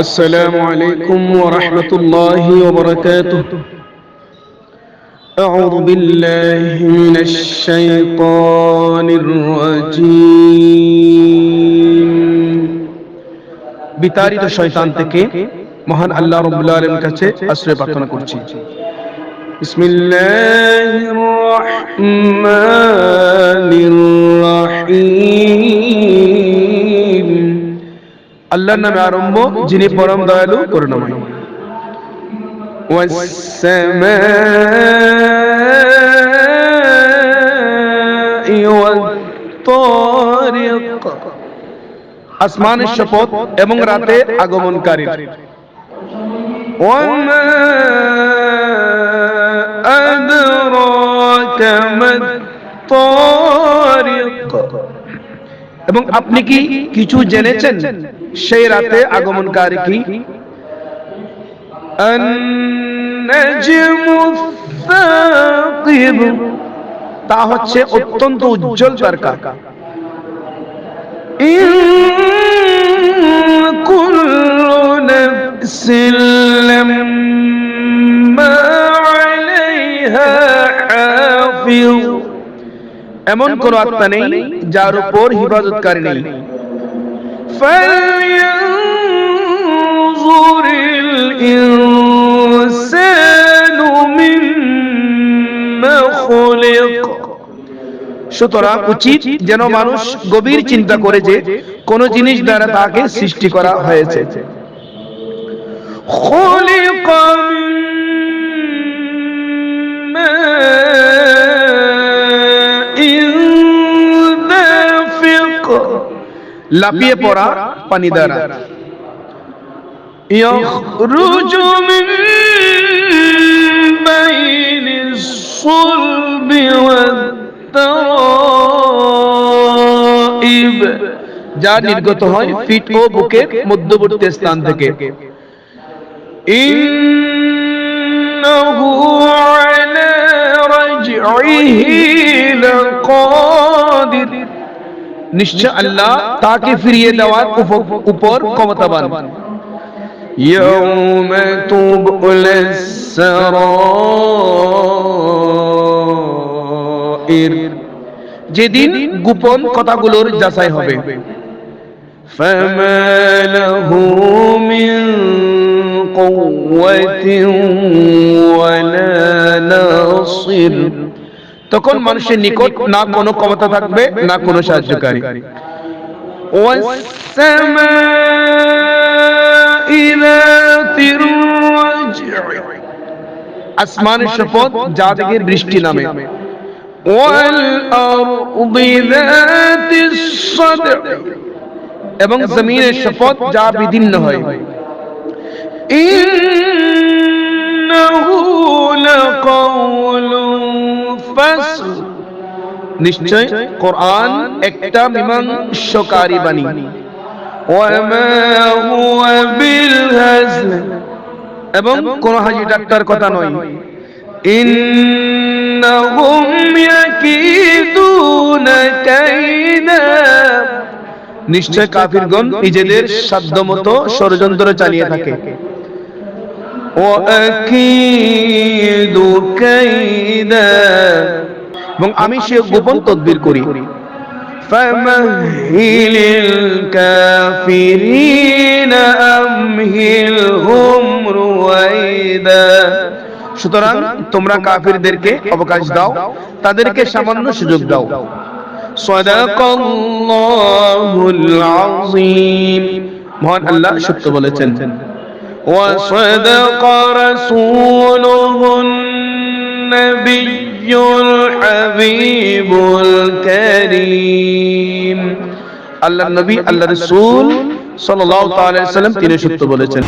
السلام عليكم ورحمة الله وبركاته أعوذ بالله من الشيطان الرجيم বিতাড়িত শয়তান থেকে মহান আল্লাহ রব্বুল আলমের কাছে আশ্রয় প্রার্থনা করছি বিসমিল্লাহির রহমানির রহিম আল্লাহর নামে আরম্ভ, যিনি পরম দয়ালু, করুণাময়। আসমান, শপথ এবং রাতে আগমনকারী এবং আপনি কি কিছু জেনেছেন? সেই রাতে আগমনকারী কি? তা হচ্ছে অত্যন্ত উজ্জ্বল তারকা। এমন কোন আত্মা নেই যার উপর হিফাজতকারী নেই। فلينظر الإنسان مما خلق সুতরাং উচিত যেন মানুষ গভীর চিন্তা করে যে কোন জিনিস দ্বারা তাকে সৃষ্টি করা হয়েছে خلق من লাপিয়ে পড়া পানি দ্বারা يخرج من بين الصلب والترائب যা নির্গত হয় ফিট ও বুকের মধ্যবর্তী স্থান থেকে إنه على رجعه لقادر নিশ্চয় আল্লাহ তাকে ফিরিয়ে দেওয়ার উপ- উপর ক্ষমতাবান يوم تبلى السرائر যেদিন গোপন কথাগুলোর যাচাই হবে فما له من قوة ولا ناصر তখন মানুষের নিকট না কোনো ক্ষমতা থাকবে না কোনো সাহায্যকারী। আসমানের শপথ যা থেকে বৃষ্টি নামে। এবং জমিনের শপথ যা বিধিন্ন হয়। নিশ্চয় কোরআন একটা মীমাংসকারী বাণী। এবং কোন হাজি ডাক্তার কথা নয়। ইন্নাহুম ইয়াকিদুনা কাইনা নিশ্চয় কাফিরগণ নিজেদের সাধ্যমতো ষড়যন্ত্র চালিয়ে থাকে। ও এবং আমি সে গোপন তদবির করি فمهل الكافرين أمهلهم رويدا সুতরাং তোমরা কাফিরদেরকে অবকাশ দাও তাদেরকে সামান্য সুযোগ দাও সাদাকাল্লাহুল আযীম মহান আল্লাহ সত্য বলেছেন وصدق رسوله النبي الحبيب الكريم আল্লাহ নবী আল্লাহ রসুল সাল্লাল্লাহু তাআলা আলাইহি সাল্লাম তিনি সত্য বলেছেন